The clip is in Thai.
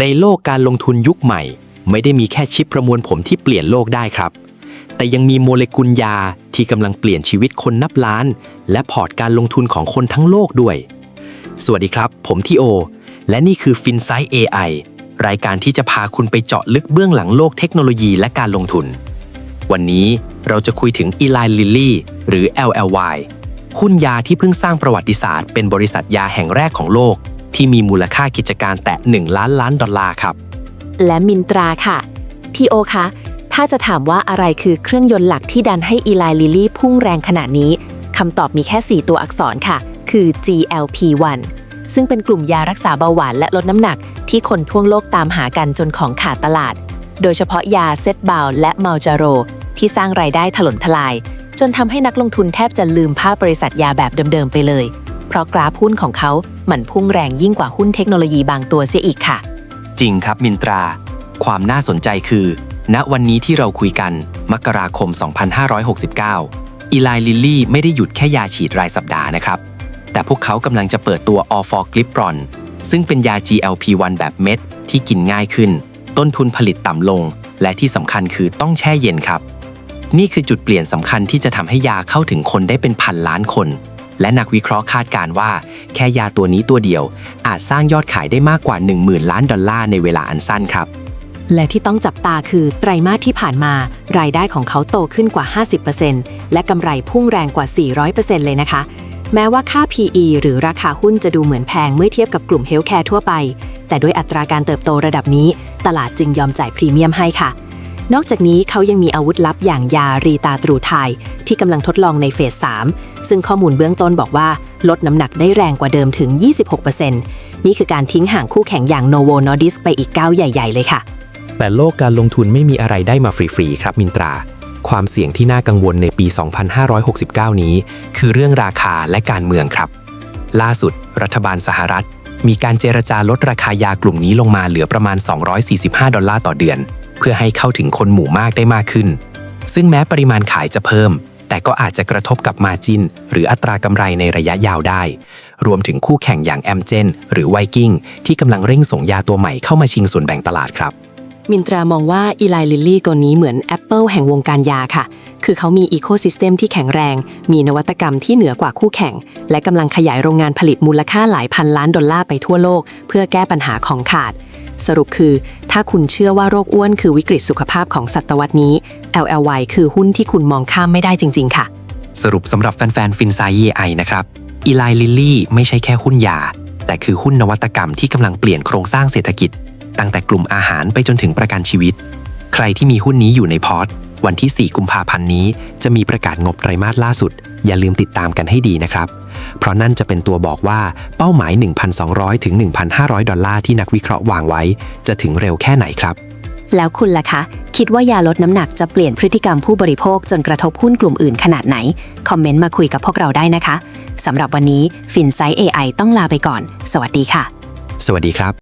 ในโลกการลงทุนยุคใหม่ ไม่ได้มีแค่ชิปประมวลผมที่เปลี่ยนโลกได้ครับ แต่ยังมีโมเลกุลยาที่กำลังเปลี่ยนชีวิตคนนับล้าน และพอร์ตการลงทุนของคนทั้งโลกด้วย สวัสดีครับ ผมทีโอ และนี่คือ FinSight AI รายการที่จะพาคุณไปเจาะลึกเบื้องหลังโลกเทคโนโลยีและการลงทุน วันนี้เราจะคุยถึง Eli Lilly หรือ LLY หุ้นยาที่เพิ่งสร้างประวัติศาสตร์ เป็นบริษัทยาแห่งแรกของโลก ที่มีมูลค่ากิจการแตะ 1 ล้านล้านดอลลาร์ครับ และมินตราค่ะพี่โอคะ ถ้าจะถามว่าอะไรคือเครื่องยนต์หลักที่ดันให้อีไลลิลี่พุ่งแรงขนาดนี้คำตอบมีแค่ 4 ตัวอักษรค่ะ คือ GLP-1 ซึ่งเป็นกลุ่มยารักษาเบาหวานและลดน้ำหนักที่คนทั่วโลกตามหากันจนของขาดตลาด โดยเฉพาะยาเซตบาวและเมัลจาโร ที่สร้างรายได้ถล่มทลาย จนทำให้นักลงทุนแทบจะลืมภาพบริษัทยาแบบเดิมๆไปเลย เพราะกราฟหุ้นของเขาหมันพุ่งแรงยิ่งกว่าหุ้นเทคโนโลยีบางตัวเสียอีกค่ะ จริงครับมินตรา ความน่าสนใจคือ ณวันนี้ที่เราคุยกันมกราคม 2569 อีไลลิลลี่ไม่ได้หยุดแค่ยาฉีดรายสัปดาห์นะครับ แต่พวกเขากำลังจะเปิดตัวออฟอร์กลิปรอนซึ่งเป็นยา GLP-1 แบบเม็ดที่กินง่ายขึ้น ต้นทุนผลิตต่ำลง และที่สำคัญคือต้องแช่เย็นครับ นี่คือจุดเปลี่ยนสำคัญที่จะทำให้ยาเข้าถึงคนได้เป็นพันล้านคน และนักวิเคราะห์คาดการว่า แค่ยาตัวนี้ตัวเดียว อาจสร้างยอดขายได้มากกว่า 10,000 ล้านดอลลาร์ในเวลาอันสั้นครับ และที่ต้องจับตาคือไตรมาสที่ผ่านมา รายได้ของเขาโตขึ้นกว่า 50%และกำไรพุ่งแรงกว่า 400%เลยนะคะ แม้ว่าค่า PE หรือราคาหุ้นจะดูเหมือนแพงเมื่อเทียบกับกลุ่มเฮลท์แคร์ทั่วไป แต่ด้วยอัตราการเติบโตระดับนี้ ตลาดจึงยอมจ่ายพรีเมียมให้ค่ะ นอกจากนี้เขายังมีอาวุธลับอย่างยารีตาตรูไทย ที่กำลังทดลองในเฟส 3 ซึ่งข้อมูลเบื้องต้นบอกว่า ลดน้ำหนักได้แรงกว่าเดิมถึง 26%นี่คือการทิ้งห่างคู่แข่งอย่าง Novo Nordisk ไปอีกก้าวใหญ่ ๆ เลยค่ะ แต่โลกการลงทุนไม่มีอะไรได้มาฟรีๆครับมินตรา ความเสี่ยงที่น่ากังวลในปี 2569 นี้ คือเรื่องราคาและการเมืองครับ ล่าสุด รัฐบาลสหรัฐ มีการเจรจาลดราคายากลุ่มนี้ลงมาเหลือประมาณ 245 ดอลลาร์ต่อเดือน เพื่อให้เข้าถึงคนหมู่มากได้มากขึ้น ซึ่งแม้ปริมาณขายจะเพิ่ม แต่ก็อาจจะกระทบกับมาจินหรืออัตรากำไรในระยะยาวได้ รวมถึงคู่แข่งอย่างแอมเจนหรือไวกิ้งที่กำลังเร่งส่งยาตัวใหม่เข้ามาชิงส่วนแบ่งตลาดครับ มินตรามองว่าอีไลลิลลี่ตัวนี้เหมือน Apple แห่งวงการยาค่ะ คือเขามีอีโคซิสเต็มที่แข็งแรง มีนวัตกรรมที่เหนือกว่าคู่แข่ง และกำลังขยายโรงงานผลิตมูลค่าหลายพันล้านดอลลาร์ไปทั่วโลก เพื่อแก้ปัญหาของขาด สรุปคือ ถ้าคุณเชื่อว่าโรคอ้วนคือวิกฤตสุขภาพของศตวรรษนี้ LLY คือหุ้นที่คุณมองข้ามไม่ได้จริง ๆ ค่ะ สรุปสำหรับแฟนๆฟินไซเอไอนะครับอีไลลิลลี่ไม่ใช่แค่หุ้นยา แต่คือหุ้นนวัตกรรมที่กำลังเปลี่ยนโครงสร้างเศรษฐกิจ ตั้งแต่กลุ่มอาหารไปจนถึงประกันชีวิต ใครที่มีหุ้นนี้อยู่ในพอร์ตวันที่ 4 กุมภาพันธ์นี้ จะมีประกาศงบไตรมาสล่าสุด อย่าลืมติดตามกันให้ดีนะครับ เพราะนั่นจะเป็นตัวบอกว่าเป้าหมาย 1,200 ถึง 1,500 ดอลลาร์ที่นักวิเคราะห์วางไว้ จะถึงเร็วแค่ไหนครับ แล้วคุณล่ะคะ คิดว่ายาลดน้ำหนักจะเปลี่ยนพฤติกรรมผู้บริโภคจนกระทบหุ้นกลุ่มอื่นขนาดไหน คอมเมนต์มาคุยกับพวกเราได้นะคะสำหรับวันนี้ FinSight AI ต้องลาไปก่อน สวัสดีค่ะ สวัสดีครับ